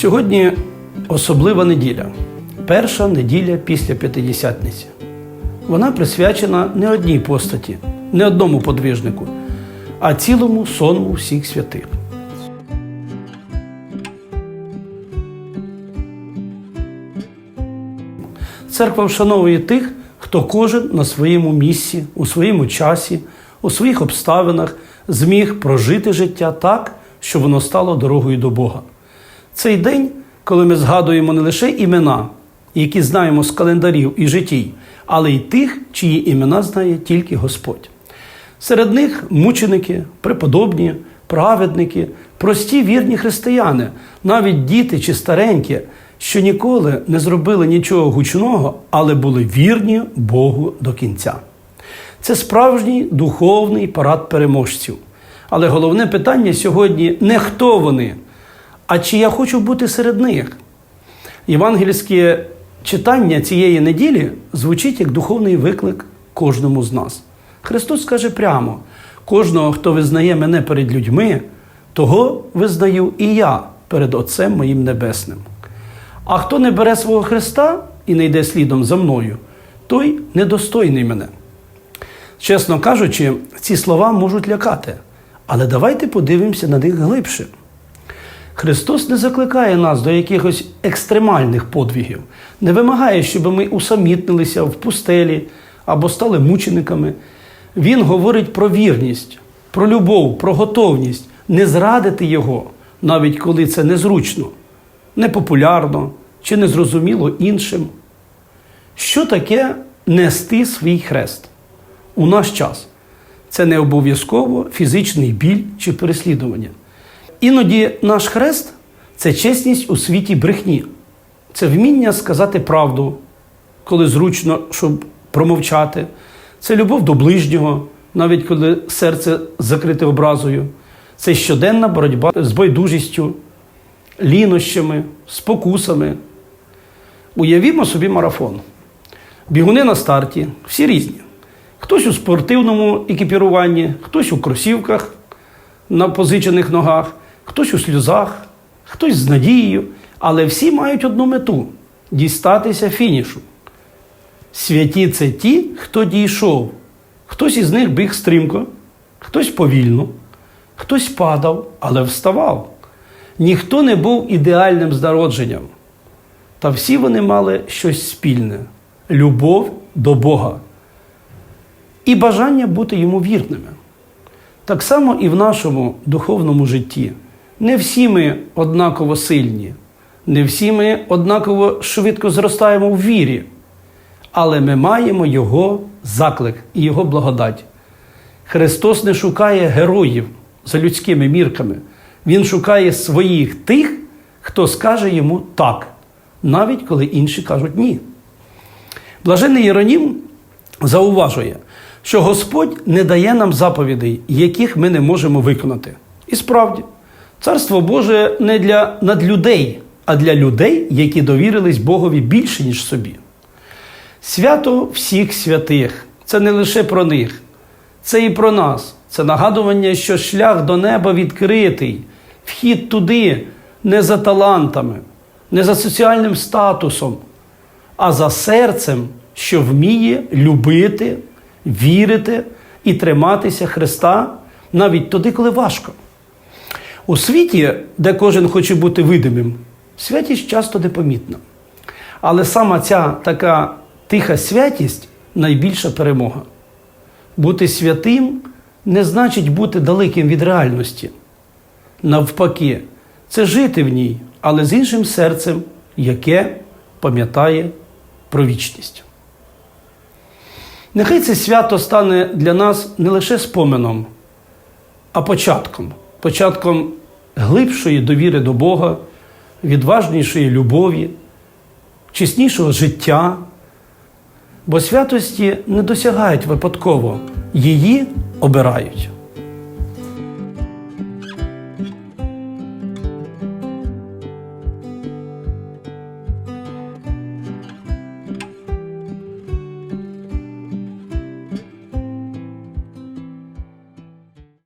Сьогодні особлива неділя, перша неділя після П'ятидесятниці. Вона присвячена не одній постаті, не одному подвижнику, а цілому сонму всіх святих. Церква вшановує тих, хто кожен на своєму місці, у своєму часі, у своїх обставинах зміг прожити життя так, що воно стало дорогою до Бога. Цей день, коли ми згадуємо не лише імена, які знаємо з календарів і житій, але й тих, чиї імена знає тільки Господь. Серед них мученики, преподобні, праведники, прості вірні християни, навіть діти чи старенькі, що ніколи не зробили нічого гучного, але були вірні Богу до кінця. Це справжній духовний парад переможців. Але головне питання сьогодні не хто вони, а чи я хочу бути серед них. Євангельське читання цієї неділі звучить як духовний виклик кожному з нас. Христос каже прямо: кожного, хто визнає мене перед людьми, того визнаю і я перед Отцем моїм Небесним. А хто не бере свого Христа і не йде слідом за мною, той недостойний мене. Чесно кажучи, ці слова можуть лякати, але давайте подивимося на них глибше. Христос не закликає нас до якихось екстремальних подвігів, не вимагає, щоб ми усамітнилися в пустелі або стали мучениками. Він говорить про вірність, про любов, про готовність не зрадити Його, навіть коли це незручно, непопулярно чи незрозуміло іншим. Що таке нести свій хрест у наш час? Це не обов'язково фізичний біль чи переслідування. Іноді наш хрест це чесність у світі брехні, це вміння сказати правду, коли зручно, щоб промовчати. Це любов до ближнього, навіть коли серце закрите образою. Це щоденна боротьба з байдужістю, лінощами, спокусами. Уявімо собі марафон. Бігуни на старті, всі різні. Хтось у спортивному екіпіруванні, хтось у кросівках на позичених ногах, хтось у сльозах, хтось з надією, але всі мають одну мету дістатися фінішу. Святі це ті, хто дійшов. Хтось із них біг стрімко, хтось повільно, хтось падав, але вставав. Ніхто не був ідеальним з народженням. Та всі вони мали щось спільне любов до Бога і бажання бути йому вірними. Так само і в нашому духовному житті. Не всі ми однаково сильні, не всі ми однаково швидко зростаємо в вірі, але ми маємо Його заклик і Його благодать. Христос не шукає героїв за людськими мірками. Він шукає своїх тих, хто скаже йому так, навіть коли інші кажуть ні. Блажений Єронім зауважує, що Господь не дає нам заповідей, яких ми не можемо виконати. І справді, Царство Боже не для надлюдей, а для людей, які довірились Богові більше, ніж собі. Свято всіх святих це не лише про них, це і про нас. Це нагадування, що шлях до неба відкритий, вхід туди не за талантами, не за соціальним статусом, а за серцем, що вміє любити, вірити і триматися Христа навіть тоді, коли важко. У світі, де кожен хоче бути видимим, святість часто непомітна. Але саме ця така тиха святість найбільша перемога. Бути святим не значить бути далеким від реальності. Навпаки, це жити в ній, але з іншим серцем, яке пам'ятає про вічність. Нехай це свято стане для нас не лише споменом, а початком, початком глибшої довіри до Бога, відважнішої любові, чеснішого життя. Бо святості не досягають випадково, її обирають.